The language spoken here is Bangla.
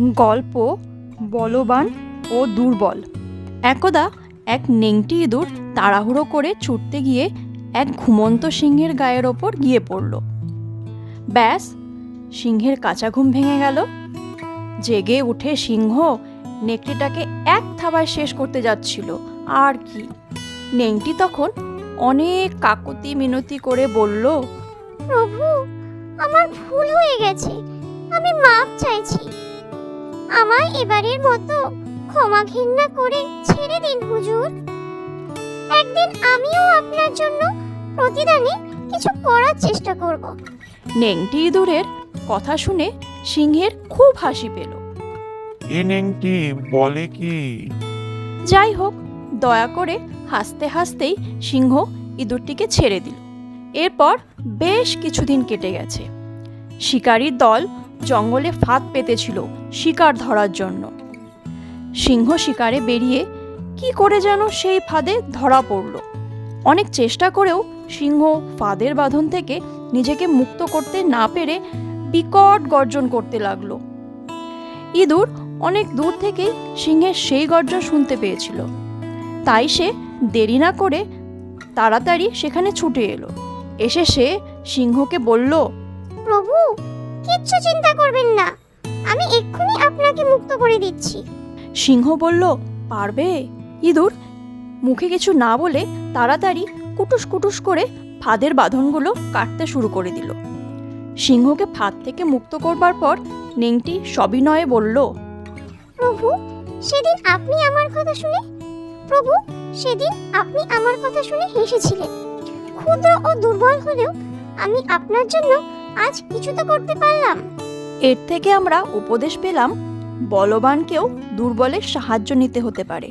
গল্প, বলবান ও দুর্বল। একদা এক নেংটি ইঁদুর তাড়াহুড়ো করে ছুটতে গিয়ে এক ঘুমন্ত সিংহের গায়ের ওপর গিয়ে পড়ল। ব্যাস, সিংহের কাঁচা ঘুম ভেঙে গেল। জেগে উঠে সিংহ নেকড়িটাকে এক থাবায় শেষ করতে যাচ্ছিল। আর কি? নেংটি তখন অনেক কাকতি মিনতি করে বলল, প্রভু, আমার ভুল হয়ে গেছে। আমি মাপ চাইছি। আমায় এবারের মতো ক্ষমা ঘৃণা করে ছেড়ে দিন হুজুর। একদিন আমিও আপনার জন্য প্রতিদানে কিছু করার চেষ্টা করব। নেংটি ইঁদুরের কথা শুনে সিংহের খুব হাসি পেল। এ নেংটি বলে কি? যাই হোক দয়া করে হাসতে হাসতেই সিংহ ইঁদুরটিকে ছেড়ে দিল। এরপর বেশ কিছুদিন কেটে গেছে। শিকারীর দল জঙ্গলে ফাঁদ পেতেছিল শিকার ধরার জন্য। সিংহ শিকারে বেরিয়ে কি করে যেন সেই ফাঁদে ধরা পড়ল। অনেক চেষ্টা করেও সিংহ ফাঁদের বাঁধন থেকে নিজেকে মুক্ত করতে না পেরে বিকট গর্জন করতে লাগল। ইঁদুর অনেক দূর থেকেই সিংহের সেই গর্জন শুনতে পেয়েছিল। তাই সে দেরি না করে তাড়াতাড়ি সেখানে ছুটে এলো। এসে সে সিংহকে বলল, প্রভু কিচ্ছু চিন্তা করবেন না। আমি এক্ষুনি আপনাকে মুক্ত করে দিচ্ছি। সিংহ বলল পারবে? ইঁদুর? মুখে কিছু না বলে তাড়াতাড়ি কুটুস কুটুস করে ফাঁদের বাঁধনগুলো কাটতে শুরু করে দিল। সিংহকে ফাঁদ থেকে মুক্ত করবার পর নেংটি সবিনয়ে বলল প্রভু সেদিন আপনি আমার কথা শুনে প্রভু সেদিন আপনি আমার কথা শুনে হেসেছিলেন। ক্ষুদ্র ও দুর্বল হলেও আমি আপনার জন্য আজ কিছু তো করতে পারলাম। এর থেকে আমরা উপদেশ পেলাম, বলবানকেও দুর্বলের সাহায্য নিতে হতে পারে।